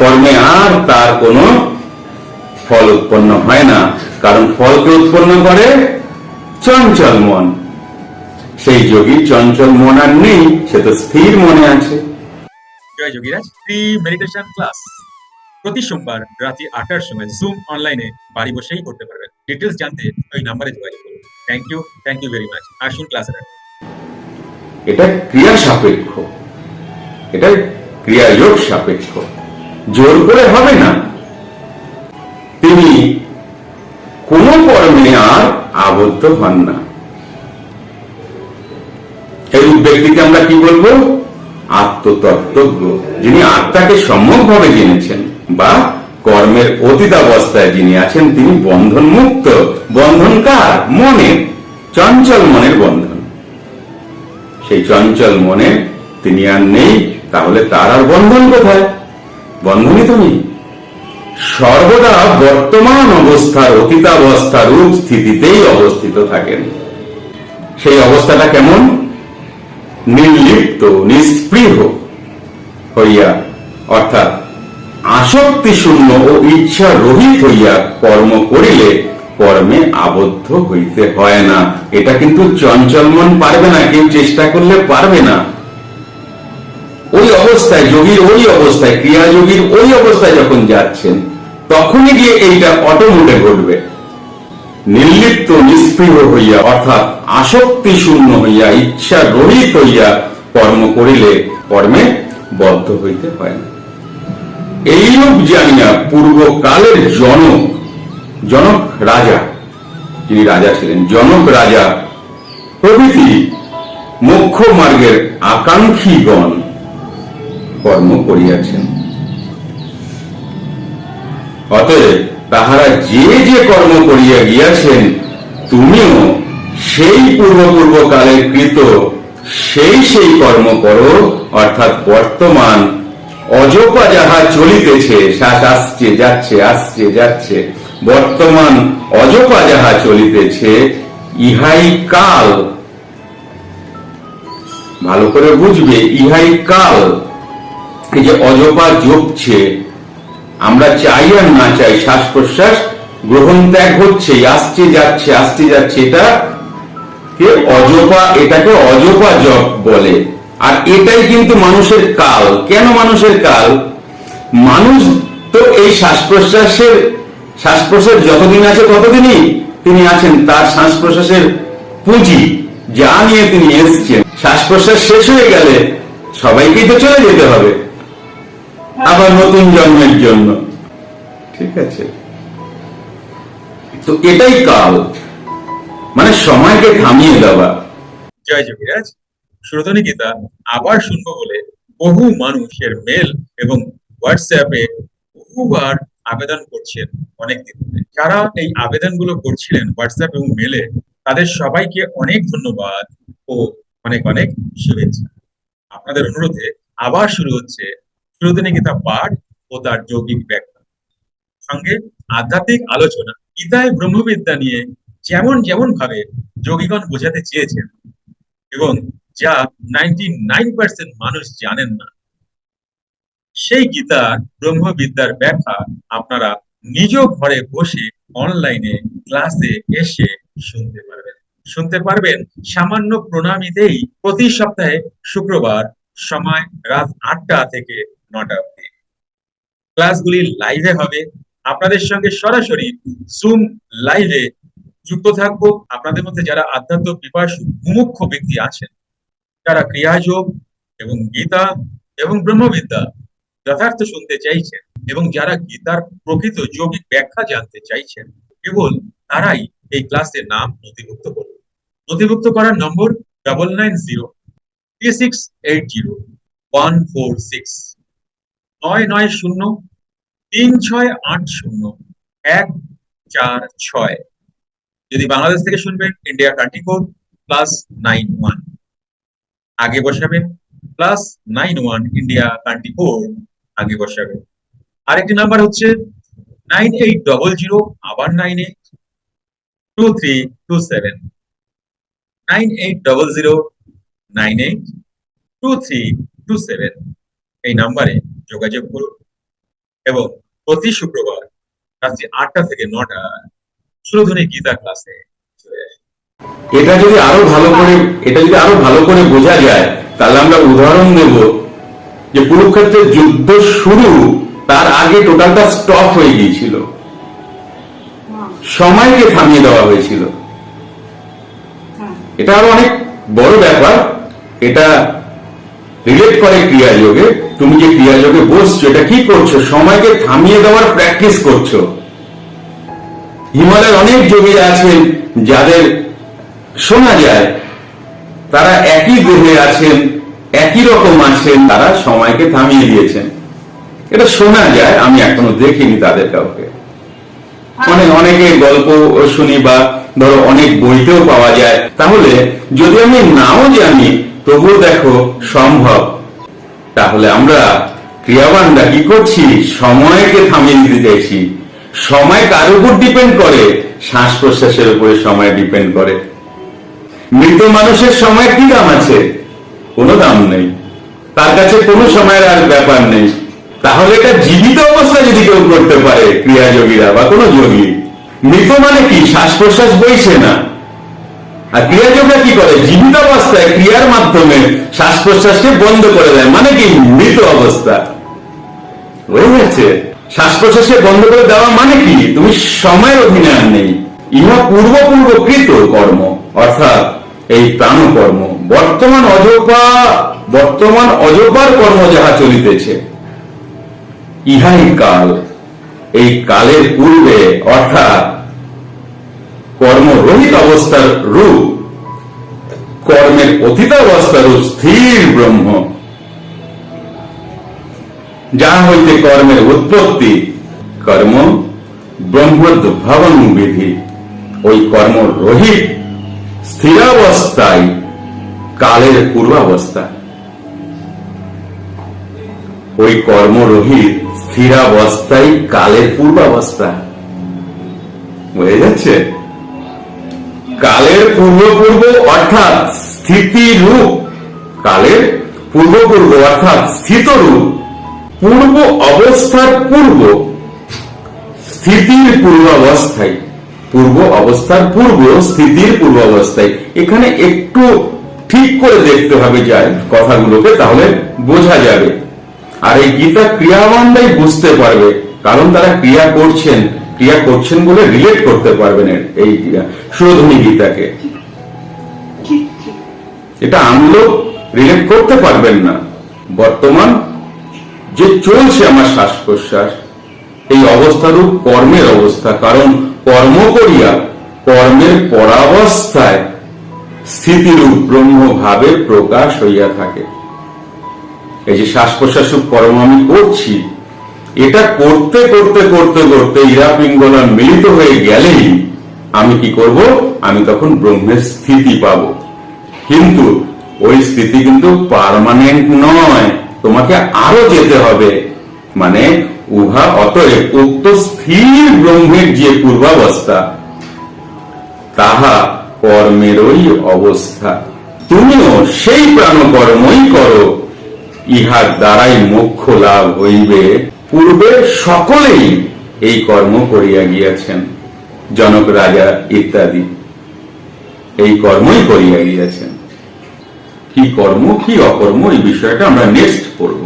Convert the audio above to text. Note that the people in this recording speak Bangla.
কর্মে আর তার কোনো ফল উৎপন্ন হয় না। কারণ ফলকে উৎপন্ন করে? চঞ্চল মন। সেই যোগীর চঞ্চল মন আর নেই সে তো স্থির মনে আছে। জয় যোগীরাজ ফ্রি মেডিটেশন ক্লাস প্রতি সোমবার রাতে আটটার সময় জুম অনলাইনে বাড়ি বসেই করতে পারবেন। ডিটেলস জানতে ওই নাম্বারে যোগাযোগ করুন। Thank you thank you very much আসুন ক্লাসে এটা ক্রিয়া সাপেক্ষ। এটা ক্রিয়াযোগ সাপেক্ষ। জোর করে হবে না। তিনি কোন কর্মে আর আবদ্ধ হন না। এই ব্যক্তিকে আমরা কি বলব? আত্মতত্ত্বজ্ঞ। যিনি আত্মাকে সম্যকভাবে জেনেছেন বা কর্মের অতীতাবস্থায় যিনি আছেন, তিনি বন্ধন মুক্ত বন্ধন কার? মনের চঞ্চল মনের বন্ধন। সেই চঞ্চল মনে তিনি আর নেই, তাহলে তার আর বন্ধন কোথায়? বন্ধনই তুমি? সর্বদা বর্তমান অবস্থার অতীতাবস্থা রূপ স্থিতিতেই অবস্থিত থাকেন। সেই অবস্থাটা কেমন? নির্লিপ্ত নিস্পৃহ হইয়া, অর্থাৎ আসক্তি শূন্য ও ইচ্ছা রহিত হইয়া কর্ম করিলে কর্মে আবদ্ধ হইতে হয় না। এটা কিন্তু চঞ্চল মন পারবে না, কেউ চেষ্টা করলে পারবে না। ওই অবস্থায়, যোগীর ওই অবস্থায়, ক্রিয়া যোগীর ওই অবস্থায় যখন যাচ্ছেন, তখনই গিয়ে এইটা অটোমোটে ঘটবে। নির্লিপ্ত নিস্পৃহ হইয়া, অর্থাৎ আসক্তি শূন্য হইয়া, ইচ্ছা রহিত হইয়া কর্ম করিলে কর্মে বদ্ধ হইতে হয় না। এইরূপ জানিয়া পূর্বকালের জনক জনক রাজা, যিনি রাজা ছিলেন, জনক রাজা প্রভৃতি মোক্ষ মার্গের আকাঙ্ক্ষীগণ কর্ম করিয়াছেন। অতএব তাহারা যে যে কর্ম করিয়া গিয়াছেন, তুমিও সেই পূর্ব পূর্ব কালের কৃত সেই সেই কর্ম করো, অর্থাৎ বর্তমান যাহা চলিতেছে, শ্বাস আসছে, যাচ্ছে আসছে, যাচ্ছে, বর্তমান অজপা যাহা চলিতেছে, ইহাই কাল। ভালো করে বুঝবে, ইহাই কাল। এই যে অজপা জপছে আমরা চাই আর না চাই শ্বাস প্রশ্বাস গ্রহণ ত্যাগ হচ্ছে আসছে, যাচ্ছে আসছে, যাচ্ছে, এটা কে? অজপা, এটাকে অজপা জপ বলে। আর এটাই কিন্তু মানুষের কাল। কেন মানুষের কাল? মানুষ তো এই শ্বাস প্রশ্বাসের শ্বাস প্রশ্বাস যতদিন আছে ততদিনই তিনি আছেন, তার শ্বাস প্রশ্বাসের পুঁজি যা নিয়ে তিনি এসছেন। শ্বাস প্রশ্বাস শেষ হয়ে গেলে সবাইকেই তো চলে যেতে হবে। আবার নতুন জন্মের জন্য। ঠিক আছে? তো এটাই কাল। মানে সময়কে থামিয়ে দেওয়া। জয় যোগীরাজ সুরতনী গীতা আবার শুনব বলে বহু মানুষের মেল এবং হোয়াটসঅ্যাপে বহুবার আবেদন করছেন অনেক দিন যারা এই আবেদনগুলো করছিলেন হোয়াটসঅ্যাপ এবং মেলে তাদের সবাইকে অনেক ধন্যবাদ ও অনেক অনেক শুভেচ্ছা। আপনাদের অনুরোধে আবার শুরু হচ্ছে সুরতনী গীতা পাঠ ও তার যৌগিক ব্যাখ্যা। সঙ্গে আধ্যাত্মিক আলোচনা গীতায় ব্রহ্মবিদ্যা নিয়ে যেমন যেমন ভাবে যোগীগণ বোঝাতে চেয়েছেন এবং যা নাইনটি নাইন পার্সেন্ট মানুষ জানেন না, সেই গীতার ব্রহ্মবিদ্যার ব্যাখ্যা আপনারা নিজ ঘরে বসে অনলাইনে ক্লাসে এসে শুনতে পারবেন। শুনতে পারবেন সামান্য প্রণামীতেই প্রতি সপ্তাহে শুক্রবার সময় রাত আটটা থেকে নটা অবধি। ক্লাসগুলি লাইভে হবে। আপনাদের সঙ্গে সরাসরি জুম লাইভে যুক্ত আপনাদের মধ্যে যারা আধ্যাত্ম পিপাসু মুমুক্ষ ব্যক্তি আছেন, যারা ক্রিয়াযোগ এবং গীতা এবং ব্রহ্মবিদ্যা যথার্থ শুনতে চাইছেন এবং যারা গীতার প্রকৃত যৌগিক ব্যাখ্যা জানতে চাইছেন, কেবল তারাই এই ক্লাসে নাম নথিভুক্ত করুন। নথিভুক্ত করার নম্বর double nine zero three six eight zero one four six নয় নয় শূন্য, তিন ছয় আট শূন্য, এক চার ছয়। যদি বাংলাদেশ থেকে শুনবেন India country code plus nine one আগে বসাবেন plus nine one India country code আগে বসাবেন। আরেকটি নাম্বার হচ্ছে নাইন এইট ডবল জিরো আবার nine eight two three two seven nine eight double zero nine eight two three two seven এই নাম্বারে যোগাযোগ করুন। এবং প্রতি শুক্রবার রাত্রি আটটা থেকে নটা সুরধ্বনি গীতা ক্লাসে এটা যদি আরও ভালো করে এটা যদি আরও ভালো করে বোঝা যায় তাহলে আমরা উদাহরণ দেব যে কুরুক্ষেত্রের যুদ্ধ শুরু তার আগে টোটালটা স্টপ হয়ে গিয়েছিল। সময়কে থামিয়ে দেওয়া হয়েছিল। এটা আরও অনেক বড় ব্যাপার। এটা রিলেট করে ক্রিয়াযোগে তুমি যে ক্রিয়াযোগে বসছো, এটা কি করছ? সময়কে থামিয়ে দেওয়ার প্র্যাকটিস করছ। হিমালয়ের অনেক যোগী আছেন, যাদের শোনা যায়, তারা একই গ্রহে আছেন, একই রকম আছেন, তারা সময়কে থামিয়ে দিয়েছেন। এটা শোনা যায়, আমি এখনও দেখিনি তাদের কাউকে। অনেক, অনেকে গল্প শুনি বা ধরো অনেক বইতেও পাওয়া যায়। তাহলে যদি আমি নাও জানি তবুও দেখো সম্ভব। তাহলে আমরা ক্রিয়াবানরা কি করছি? সময়কে থামিয়ে দিতে চাইছি। সময় কার উপর ডিপেন্ড করে? শ্বাস প্রশ্বাসের উপরে সময় ডিপেন্ড করে। মৃত মানুষের সময় কি দাম আছে? কোনো দাম নেই। তার কাছে কোনো সময়ের আর ব্যাপার নেই। তাহলে এটা জীবিত অবস্থায় যদি কেউ করতে পারে, ক্রিয়াযোগীরা বা কোনো যোগী। মৃত মানে কি? শ্বাস প্রশ্বাস বইছে না। আর ক্রিয়াযোগরা কি করে? জীবিত অবস্থায় ক্রিয়ার মাধ্যমে শ্বাস প্রশ্বাসকে বন্ধ করে দেয়। মানে কি? মৃত অবস্থা। গেছে। শ্বাস প্রশ্বাসকে বন্ধ করে দেওয়া মানে কি? তুমি সময়ের অধীনে আর নেই। ইহা পূর্বপূর্বকৃত কর্ম। অর্থাৎ এই প্রাণ কর্ম বর্তমান অজপা, বর্তমান অজপার কর্ম যাহা চলিতেছে, ইহাই কাল। এই কালের পূর্বে, অর্থাৎ কর্মরহিত অবস্থার রূপ, কর্মের অতীত অবস্থার রূপ স্থির ব্রহ্ম। যাহা হইতে কর্মের উৎপত্তি, কর্ম ব্রহ্মোদ্ভবন বিধি। ওই কর্ম রহিত স্থিরাবস্থায়, কালের পূর্বাবস্থা। ওই কর্মরহিত স্থিরাবস্থায় কালের পূর্বাবস্থা। বুঝে যাচ্ছে? কালের পূর্ব পূর্ব অর্থাৎ স্থিতি রূপ। কালের পূর্ব পূর্ব অর্থাৎ স্থিত রূপ। পূর্ব অবস্থার পূর্ব। স্থিতির পূর্বাবস্থায়। পূর্ব অবস্থার পূর্ব, স্থিতির পূর্বাবস্থায়। এখানে একটু ঠিক করে দেখতে হবে যায় কথাগুলোকে, তাহলে বোঝা যাবে। আর এই গীতা ক্রিয়াবানরাই বুঝতে পারবে, কারণ তারা ক্রিয়া করছেন। ক্রিয়া করছেন বলে রিলেট করতে পারবেন এই সুরধ্বনি গীতাকে। এটা আমলো রিলেট করতে পারবেন না। বর্তমান যে চলছে আমার শ্বাস প্রশ্বাস এই অবস্থারূপ কর্মের অবস্থা, কারণ কর্ম করিয়া কর্মের পরাবস্থায় স্থিতিরূপ ব্রহ্মভাবে প্রকাশ হইয়া থাকে। এই যে শ্বাস প্রশ্বাস কর্ম আমি করছি এটা করতে করতে করতে করতে ইরা পিঙ্গলা মিলিত হয়ে গেলেই আমি কি করব? আমি তখন ব্রহ্মের স্থিতি পাব। কিন্তু ওই স্থিতি কিন্তু পার্মানেন্ট নয়, তোমাকে আরও যেতে হবে। মানে উহা অতএব উক্ত স্থির ব্রহ্মের যে পূর্বাবস্থা, তাহা কর্মেরই অবস্থা। তুমিও সেই প্রাণকর্মই করো, ইহার দ্বারাই মোক্ষ লাভ হইবে। পূর্বে সকলেই এই কর্ম করিয়া গিয়াছেন, জনক, রাজা ইত্যাদি। এই কর্মই করিয়া গিয়াছেন। কি কর্ম, কি অকর্ম, এই বিষয়টা আমরা নেক্সট পড়ব।